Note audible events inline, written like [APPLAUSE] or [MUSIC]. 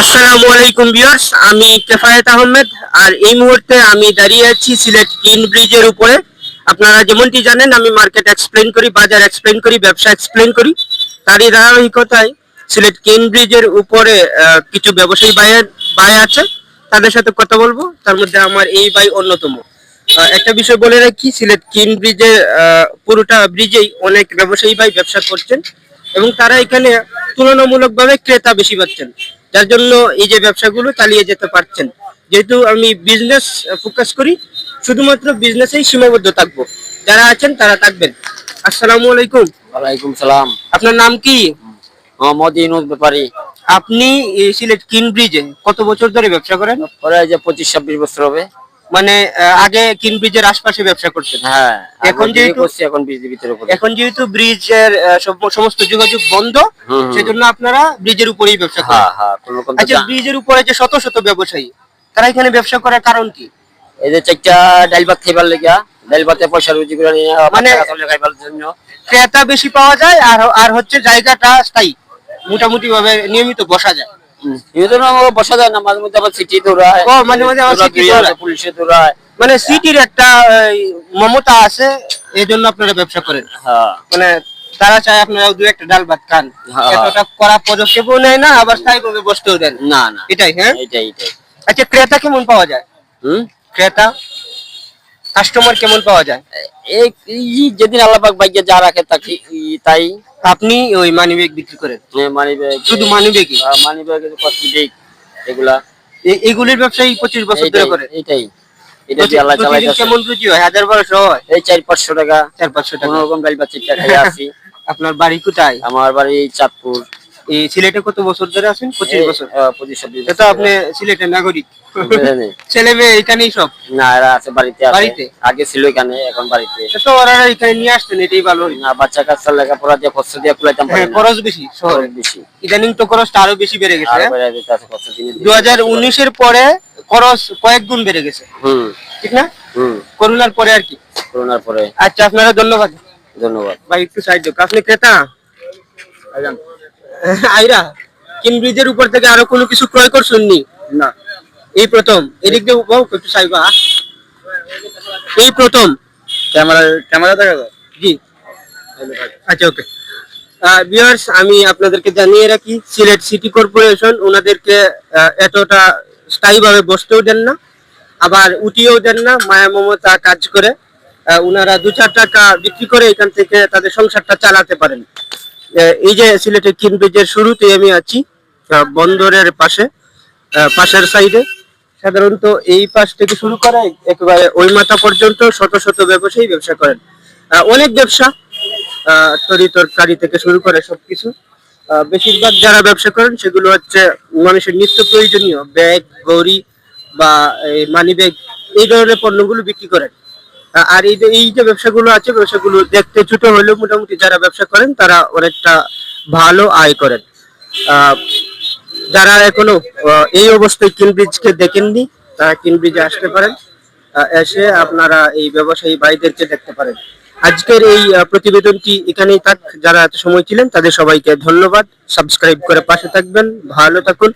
আসসালামু আলাইকুম ভিউয়ার্স, আমি কেফায়েত আহমেদ আর এই মুহূর্তে আমি দাঁড়িয়ে আছি সিলেট কিন ব্রিজের উপরে। আপনারা যেমনটি জানেন, আমি মার্কেট এক্সপ্লেন করি, বাজার এক্সপ্লেন করি, ব্যবসা এক্সপ্লেন করি। তারই ধারাবাহিকতায় সিলেট কিন ব্রিজের উপরে কিছু ব্যবসায়ী ভাইয়ের ভাই আছে, তাদের সাথে কথা বলব। তার মধ্যে আমার এই ভাই অন্যতম। একটা বিষয় বলে রাখি, সিলেট কিন ব্রিজে পুরোটা ব্রিজেই অনেক ব্যবসায়ী ভাই ব্যবসা করছেন এবং তারা এখানে তুলনামূলকভাবে ক্রেতা বেশি পাচ্ছেন। যার জন্য এই যে ব্যবসাগুলো চালিয়ে যেতে পারছেন। যেহেতু আমি বিজনেস ফোকাস করি শুধুমাত্র বিজনেসেই সীমাবদ্ধ থাকব। যারা আছেন তারা থাকবেন। আসসালামু আলাইকুম। ওয়ালাইকুম সালাম। আপনার নাম কি? মোহাম্মদ ব্যাপারী। আপনি সিলেট কিন ব্রিজে কত বছর ধরে ব্যবসা করেন? পরে যে পঁচিশ ছাব্বিশ বছর হবে। মানে আগে কিন ব্রিজের আশপাশে ব্যবসা করতেন। হ্যাঁ এখন যেহেতু- এখন বিজলি ভিতরে এখন যেহেতু ব্রিজের সমস্ত যোগাযোগ বন্ধ। সেজন্য আপনারা ব্রিজের উপরেই ব্যবসা করেন। হ্যাঁ হ্যাঁ আচ্ছা ব্রিজের উপরে যে শত শত ব্যবসায়ী তারা এখানে ব্যবসা করার কারণ কি? এই যে চারটা ডাইল ভাত খাইবার লেগা ডাইল ভাতে পয়সা রুজি করে নিয়ে মানে- মানে খাইবার জন্য। ক্রেতা বেশি পাওয়া যায় আর আর হচ্ছে জায়গাটা স্থায়ী মোটামুটি ভাবে নিয়মিত বসা যায়। এই জন্য আমার বসা যায় না মাঝে মধ্যে আবার সিটি দৌড়ায় ও, মাঝে মাঝে আবার সিটি দৌড়ায়। পুলিশে দৌড়ায়। মানে সিটির একটা মমতা আছে এই জন্য আপনারা ব্যবসা করেন। হ্যাঁ। মানে তারা চায় আপনারা দু একটা ডাল ভাত খান। হ্যাঁ। এতটা করা পদক্ষেপও নেয় না আবার স্থায়ীভাবে বসতেও দেন। না না। এটাই হ্যাঁ? এইটাই এইটাই আচ্ছা ক্রেতা কেমন পাওয়া যায়? হুম? ক্রেতা? কাস্টমার কেমন পাওয়া যায়? এই যেদিন আল্লাহ পাক ভাগ্যে যা রাখে তাকে তাই। আপনি ওই মানি ব্যাগ বিক্রি করেন? মানি ব্যাগ শুধু মানি ব্যাগই মানি ব্যাগ কসমেটিক এগুলা। এ- এগুলির ব্যবসায়ী পঁচিশ বছর ধরে করে? এটাই এটা দিয়ে আল্লাহ প্রতিদিন কেমন রুজি হয়? হাজার বারোশো হয়? এই চার পাঁচশো টাকা। চার পাঁচশো টাকা। রকম ডাল বাচ্চা খাইয়া আছি আপনার বাড়ি কোথায়? আমার বাড়ি চাঁদপুর। এই সিলেটে কত বছর ধরে আছেন? পঁচিশ বছর? পঁচিশ ছাব্বিশ এটা আপনি সিলেটের নাগরিক। ছেলে মেয়ে এখানেই সব? না এরা আছে বাড়িতে বাড়িতে? আগে ছিল এখানে এখন বাড়িতে। তো ওরা এখানে নিয়ে আসতেন এটাই ভালো। না বাচ্চা কাচ্চা লেখাপড়া দিয়ে খরচ দিয়ে কুলাইতাম পারি হ্যাঁ খরচ বেশি শহরে। বেশি। ইদানিং তো খরচটা আরও বেশি বেড়ে গেছে। দু হাজার উনিশের পরে খরচ কয়েক গুণ বেড়ে গেছে। হুম। ঠিক না? হুম। করোনার পরে আর কি। করোনার পরে। আচ্ছা আপনারা ধন্যবাদ। ধন্যবাদ। ভাই একটু সাহায্য আপনি ক্রেতা? [LAUGHS] আইরা কিন ব্রিজের উপর থেকে আরও কোনো কিছু ক্রয় করছেন নি? না। এই প্রথম এদিক দিয়ে বাবু একটু সাইবা এই প্রথম? ক্যামেরা ক্যামেরা দেখা যায়? জি। আচ্ছা ওকে। ভিউয়ার্স আমি আপনাদেরকে জানিয়ে রাখি সিলেট সিটি কর্পোরেশন ওনাদেরকে এতটা স্থায়ীভাবে বসতেও দেন না আবার উঠিয়েও দেন না মায়া মমতা কাজ করে। ওনারা দু চার টাকা বিক্রি করে এখান থেকে তাদের সংসারটা চালাতে পারেন। এই যে সিলেটের কিন ব্রিজের শুরুতে আমি আছি বন্দরের পাশে পাশের সাইডে। সাধারণত এই পাশ থেকে শুরু করে একেবারে ওই মাথা পর্যন্ত শত শত ব্যবসায়ী ব্যবসা করেন। অনেক ব্যবসা তরি তরকারি থেকে শুরু করে সবকিছু। বেশিরভাগ যারা ব্যবসা করেন সেগুলো হচ্ছে মানুষের নিত্য প্রয়োজনীয় ব্যাগ গৌরি বা মানি ব্যাগ এই ধরনের পণ্যগুলো বিক্রি করেন। আর এই যে এই যে ব্যবসাগুলো আছে, ব্যবসাগুলো দেখতে ছোট হলেও মোটামুটি যারা ব্যবসা করেন, তারা অনেকটা ভালো আয় করেন। যারা এখনও এই অবস্থায় কিনব্রিজকে দেখেননি, তারা কিনব্রিজে আসতে পারেন। এসে আপনারা এই ব্যবসায়ী ভাইদেরকে দেখতে পারেন। আজকের এই প্রতিবেদনটি এখানেই থাক। যারা এত সময় ছিলেন, তাদের সবাইকে ধন্যবাদ। সাবস্ক্রাইব করে পাশে থাকবেন। ভালো থাকুন।